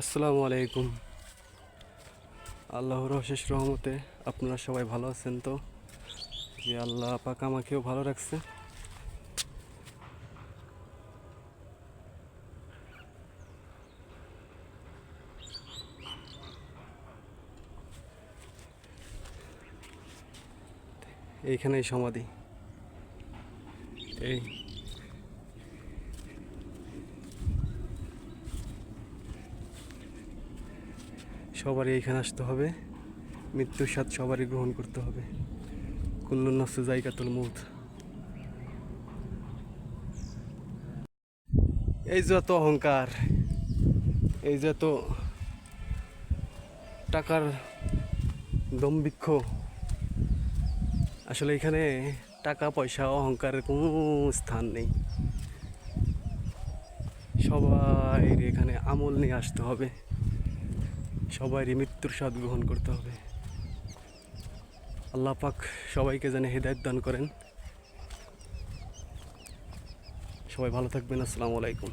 আসসালামু আলাইকুম। আল্লাহর অশেষ রহমতে আপনারা সবাই ভালো আছেন তো? যে আল্লাহ পাক আমাকেও ভালো রাখছে। এইখানেই সমাধি। এই সবারই এইখানে আসতে হবে। মৃত্যুর স্বাদ সবারই গ্রহণ করতে হবে। কুল্লুন নফসু জায়গাতুল মৌত এই যত অহংকার, এই যত টাকার দম্ভিক্ষ আসলে এখানে টাকা, পয়সা, অহংকারের কোনো স্থান নেই। সবাই এখানে আমল নিয়ে আসতে হবে। সবারই মৃত্যুর স্বাদ গ্রহণ করতে হবে। আল্লাহ পাক সবাইকে যেন হৃদায়ত দান করেন। সবাই ভালো থাকবেন, আসসালামু আলাইকুম।